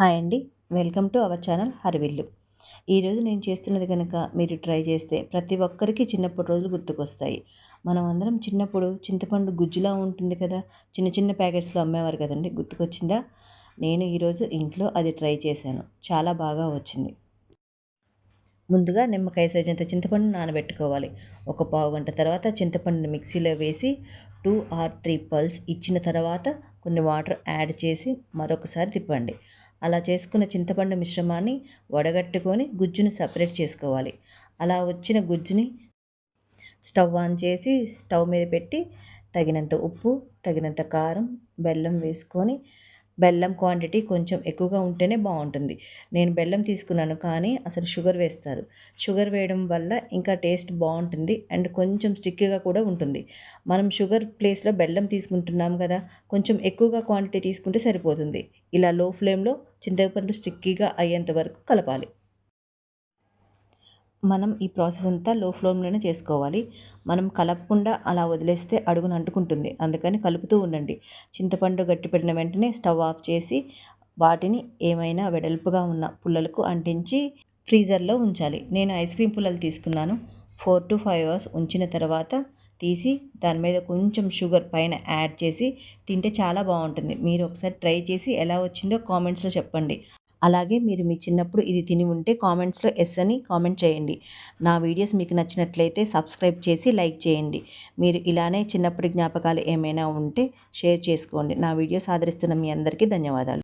Hi అండి. Welcome to our channel హరివిల్లు. ఈరోజు నేను చేస్తున్నది కనుక మీరు ట్రై చేస్తే ప్రతి ఒక్కరికి చిన్నప్పటి రోజులు గుర్తుకొస్తాయి. మనం అందరం చిన్నప్పుడు చింతపండు గుజ్జులా ఉంటుంది కదా చిన్న చిన్న ప్యాకెట్స్లో అమ్మేవారు కదండి గుర్తుకొచ్చిందా? నేను ఈరోజు ఇంట్లో అది ట్రై చేశాను. చాలా బాగా వచ్చింది. ముందుగా నిమ్మకాయ సైజంత చింతపండు నానబెట్టుకోవాలి. ఒక పావు గంట తర్వాత చింతపండుని మిక్సీలో వేసి టూ ఆర్ త్రీ పల్స్ ఇచ్చిన తర్వాత కొన్ని వాటర్ యాడ్ చేసి మరొకసారి తిప్పండి. అలా చేసుకున్న చింతపండు మిశ్రమాన్ని వడగట్టుకొని గుజ్జును సపరేట్ చేసుకోవాలి. అలా వచ్చిన గుజ్జుని స్టవ్ ఆన్ చేసి స్టవ్ మీద పెట్టి తగినంత ఉప్పు తగినంత కారం బెల్లం వేసుకొని బెల్లం క్వాంటిటీ కొంచెం ఎక్కువగా ఉంటేనే బాగుంటుంది. నేను బెల్లం తీసుకున్నాను కానీ అసలు షుగర్ వేస్తారు. షుగర్ వేయడం వల్ల ఇంకా టేస్ట్ బాగుంటుంది అండ్ కొంచెం స్టిక్కీగా కూడా ఉంటుంది. మనం షుగర్ ప్లేస్లో బెల్లం తీసుకుంటున్నాం కదా కొంచెం ఎక్కువగా క్వాంటిటీ తీసుకుంటే సరిపోతుంది. ఇలా లో ఫ్లేమ్లో చింతపండు స్టిక్కీగా అయ్యేంత వరకు కలపాలి. మనం ఈ ప్రాసెస్ అంతా లో ఫ్లేమ్లోనే చేసుకోవాలి. మనం కలపకుండా అలా వదిలేస్తే అడుగున అంటుకుంటుంది. అందుకని కలుపుతూ ఉండండి. చింతపండు గట్టిపడిన వెంటనే స్టవ్ ఆఫ్ చేసి వాటిని ఏమైనా వెడల్పుగా ఉన్న పుల్లలకు అంటించి ఫ్రీజర్లో ఉంచాలి. నేను ఐస్ క్రీమ్ పుల్లలు తీసుకున్నాను. ఫోర్ టు ఫైవ్ అవర్స్ ఉంచిన తర్వాత తీసి దాని మీద కొంచెం షుగర్ పైన యాడ్ చేసి తింటే చాలా బాగుంటుంది. మీరు ఒకసారి ట్రై చేసి ఎలా వచ్చిందో కామెంట్స్లో చెప్పండి. అలాగే మీరు మీ చిన్నప్పుడు ఇది తిని ఉంటే కామెంట్స్లో ఎస్ అని కామెంట్ చేయండి. నా వీడియోస్ మీకు నచ్చినట్లయితే సబ్స్క్రైబ్ చేసి లైక్ చేయండి. మీరు ఇలానే చిన్నప్పటి జ్ఞాపకాలు ఏమైనా ఉంటే షేర్ చేసుకోండి. నా వీడియోస్ ఆదరిస్తున్న మీ అందరికీ ధన్యవాదాలు.